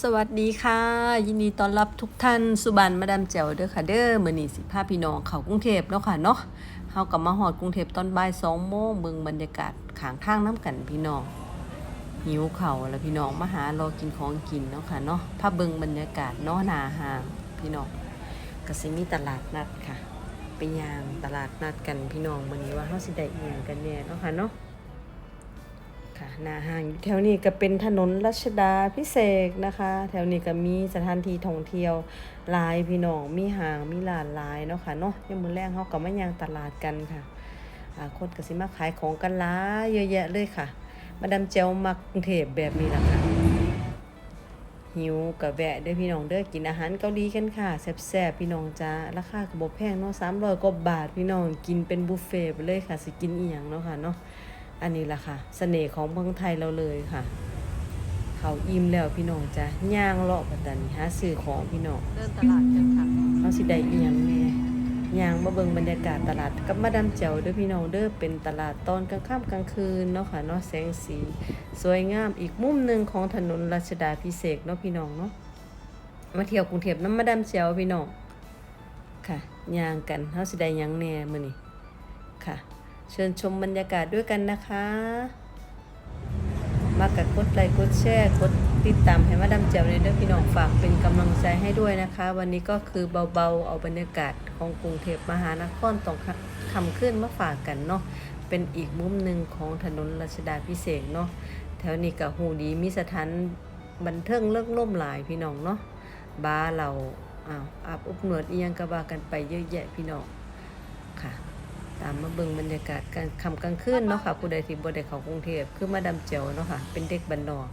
สวัสดีค่ะ ยินดีต้อนรับทุกท่านสุบันมาดามแจ๋วเด้อค่ะเด้อมื้อนี้สิพาพี่น้องเขากรุงเทพเนาะค่ะเนาะเฮากลับมาฮอดกรุงเทพตอนบ่าย2โมงเบิ่งบรรยากาศข้างทางน้ำกันพี่น้องหิวเข้าแล้วพี่น้องมาหารอกินของกินเนาะค่ะเนาะพาเบิ่งบรรยากาศเนาะหน้าหางพี่น้องก็สิมีตลาดนัดค่ะ ไปย่างตลาดนัดกันพี่น้องมื้อนี้ว่าเฮาสิได้อีหยังกันแน่เนาะค่ะเนาะ ค่ะหน้าห้างแถวนี้ก็เป็นถนนรัชดาพิเศษนะคะ แถวนี้ก็มีสถานที่ท่องเที่ยวหลายพี่น้องมีห้างมีร้านหลายเนาะค่ะเนาะยามมื้อแรงเฮาก็มาย่างตลาดกันค่ะอ่าคนก็สิมาขายของกันหลายเยอะแยะเลยค่ะ มาดามเจลมักกรุงเทพแบบนี้ล่ะค่ะหิวก็แวะเด้อพี่น้องเด้อกินอาหารเกาหลีกันค่ะแซ่บๆพี่น้องจ้าราคาก็บ่แพงเนาะ300กว่าบาทพี่น้องกินเป็นบุฟเฟ่ต์ไปเลยค่ะสิกินอีหยังเนาะค่ะเนาะ อันนี้ล่ะค่ะเสน่ห์ของเมืองไทยเราเลยค่ะ เขาอิ่มแล้วพี่น้องจ้ะย่างเลาะปัตตานีหาซื้อของพี่น้องเดินตลาดกันค่ะเอาสิได้อีหยังแม่ย่างมาเบิ่งบรรยากาศตลาดกับมาดามแจ๋วเด้อพี่น้องเด้อเป็นตลาดตอนกลางค่ำกลางคืนเนาะค่ะเนาะแสงสี สวยงามอีกมุมหนึ่งของถนนรัชดาพิเศษกเนาะพี่น้องเนาะมาเที่ยวกรุงเทพน้ำมาดามแจ๋วพี่น้องค่ะย่างกันเฮาสิได้หยังแหน่มื้อนี้ค่ะ เชิญชมบรรยากาศด้วยกันนะคะ มากัดกดไลค์กดแชร์กดติดตามให้มาดามแจ๋วเลยด้อพี่น้องฝากเป็นกำลังใจให้ด้วยนะคะ วันนี้ก็คือเบาๆเอาบรรยากาศของกรุงเทพมหานครต้องคำขึ้นมาฝากกันเนาะเป็นอีกมุมหนึ่งของถนนรัชดาพิเศษเนาะแถวนี้กับหูดีมีสถานบันเทิงเลิกล่มหลายพี่น้องเนาะบาร์เราอ้าวอาบอบนวดอียังกระบากันไปเยอะแยะพี่น้องค่ะ ตามมาเบิ่งบรรยากาศกลางค่ำกลางคืนเนาะค่ะผู้ใดที่บ่ได้เข้ากรุงเทพคือมาดามเจียวเนาะค่ะเป็นเด็กบ้านนอก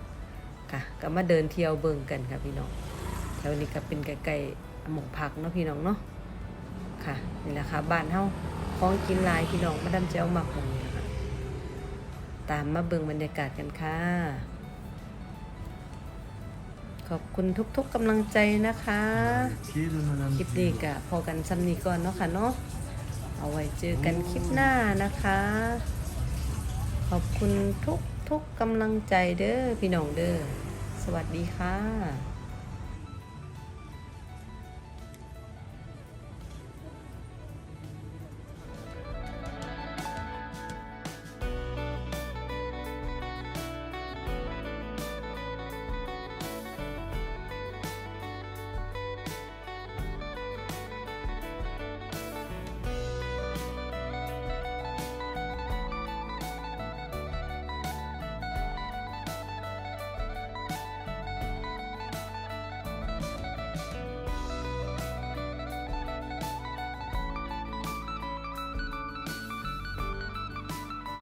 ค่ะ ก็มาเดินเที่ยวเบิ่งกันค่ะพี่น้องแถวนี้ก็เป็นใกล้ๆหมองพักเนาะพี่น้องเนาะค่ะนี่แหละค่ะบ้านเฮาของกินหลายพี่น้องมาดามเจียวมักหมองนี้นะคะตามมาเบิ่งบรรยากาศกันค่ะ ขอบคุณทุกๆกำลังใจนะคะคลิปนี้ก็พอกันซ้ำนี้ก่อนเนาะค่ะเนาะ เอาไว้เจอกันคลิปหน้านะคะ ขอบคุณทุกทุกกำลังใจเด้อพี่น้องเด้อสวัสดีค่ะ